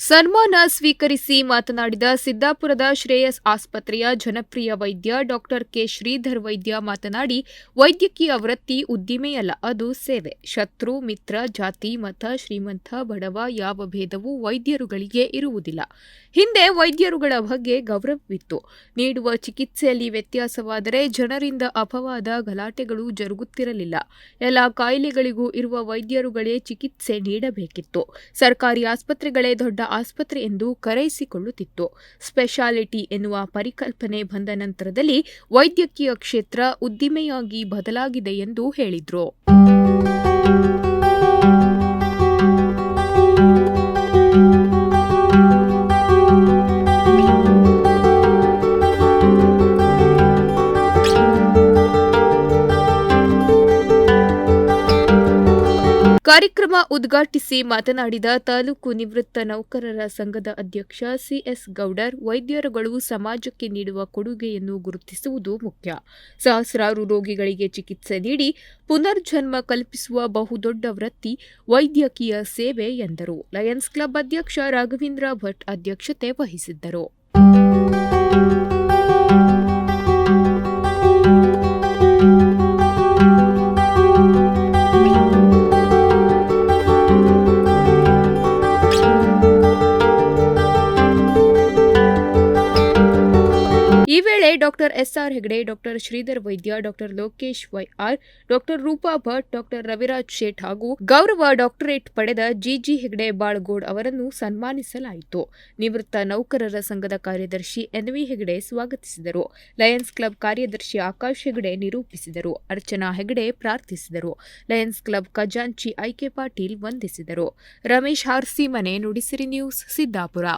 ಸನ್ಮಾನ ಸ್ವೀಕರಿಸಿ ಮಾತನಾಡಿದ ಸಿದ್ದಾಪುರದ ಶ್ರೇಯಸ್ ಆಸ್ಪತ್ರೆಯ ಜನಪ್ರಿಯ ವೈದ್ಯ ಡಾಕ್ಟರ್ ಕೆ ಶ್ರೀಧರ್ ವೈದ್ಯ ಮಾತನಾಡಿ, ವೈದ್ಯಕೀಯ ವೃತ್ತಿ ಉದ್ದಿಮೆಯಲ್ಲ, ಅದು ಸೇವೆ. ಶತ್ರು, ಮಿತ್ರ, ಜಾತಿ, ಮತ, ಶ್ರೀಮಂತ, ಬಡವ, ಯಾವ ಭೇದವೂ ವೈದ್ಯರುಗಳಿಗೆ ಇರುವುದಿಲ್ಲ. ಹಿಂದೆ ವೈದ್ಯರುಗಳ ಬಗ್ಗೆ ಗೌರವವಿತ್ತು. ನೀಡುವ ಚಿಕಿತ್ಸೆಯಲ್ಲಿ ವ್ಯತ್ಯಾಸವಾದರೆ ಜನರಿಂದ ಅಪವಾದ ಗಲಾಟೆಗಳು ಜರುಗುತ್ತಿರಲಿಲ್ಲ. ಎಲ್ಲ ಕಾಯಿಲೆಗಳಿಗೂ ಇರುವ ವೈದ್ಯರುಗಳೇ ಚಿಕಿತ್ಸೆ ನೀಡಬೇಕಿತ್ತು. ಸರ್ಕಾರಿ ಆಸ್ಪತ್ರೆಗಳೇ ದೊಡ್ಡ ಆಸ್ಪತ್ರೆ ಎಂದು ಕರೆಯಿಸಿಕೊಳ್ಳುತ್ತಿತ್ತು. ಸ್ಪೆಷಾಲಿಟಿ ಎನ್ನುವ ಪರಿಕಲ್ಪನೆ ಬಂದ ನಂತರದಲ್ಲಿ ವೈದ್ಯಕೀಯ ಕ್ಷೇತ್ರ ಉದ್ದಿಮೆಯಾಗಿ ಬದಲಾಗಿದೆ ಎಂದು ಹೇಳಿದ್ರು. ಕಾರ್ಯಕ್ರಮ ಉದ್ಘಾಟಿಸಿ ಮಾತನಾಡಿದ ತಾಲೂಕು ನಿವೃತ್ತ ನೌಕರರ ಸಂಘದ ಅಧ್ಯಕ್ಷ ಸಿಎಸ್ ಗೌಡರ್, ವೈದ್ಯರುಗಳು ಸಮಾಜಕ್ಕೆ ನೀಡುವ ಕೊಡುಗೆಯನ್ನು ಗುರುತಿಸುವುದು ಮುಖ್ಯ. ಸಹಸ್ರಾರು ರೋಗಿಗಳಿಗೆ ಚಿಕಿತ್ಸೆ ನೀಡಿ ಪುನರ್ಜನ್ಮ ಕಲ್ಪಿಸುವ ಬಹುದೊಡ್ಡ ವೃತ್ತಿ ವೈದ್ಯಕೀಯ ಸೇವೆ ಎಂದರು. ಲಯನ್ಸ್ ಕ್ಲಬ್ ಅಧ್ಯಕ್ಷ ರಾಘವೇಂದ್ರ ಭಟ್ ಅಧ್ಯಕ್ಷತೆ ವಹಿಸಿದ್ದರು. ಈ ವೇಳೆ doctor SR Hegde, doctor Shridhar Vaidya, doctor Lokesh YR, doctor Roopa Bhat, doctor Raviraj Sheth ಹಾಗೂ ಗೌರವ ಡಾಕ್ಟರೇಟ್ ಪಡೆದ ಜಿಜಿ ಹೆಗಡೆ ಬಾಳ್ಗೋಡ್ ಅವರನ್ನು ಸನ್ಮಾನಿಸಲಾಯಿತು. ನಿವೃತ್ತ ನೌಕರರ ಸಂಘದ ಕಾರ್ಯದರ್ಶಿ ಎನ್ವಿ ಹೆಗಡೆ ಸ್ವಾಗತಿಸಿದರು. ಲಯನ್ಸ್ ಕ್ಲಬ್ ಕಾರ್ಯದರ್ಶಿ ಆಕಾಶ್ ಹೆಗಡೆ ನಿರೂಪಿಸಿದರು. ಅರ್ಚನಾ ಹೆಗಡೆ ಪ್ರಾರ್ಥಿಸಿದರು. ಲಯನ್ಸ್ ಕ್ಲಬ್ ಖಜಾಂಚಿ ಐಕೆ ಪಾಟೀಲ್ ವಂದಿಸಿದರು. ರಮೇಶ್ ಹಾರ್ಸಿ ಮನೆ ನುಡಿಸಿರಿ ನ್ಯೂಸ್, ಸಿದ್ದಾಪುರ.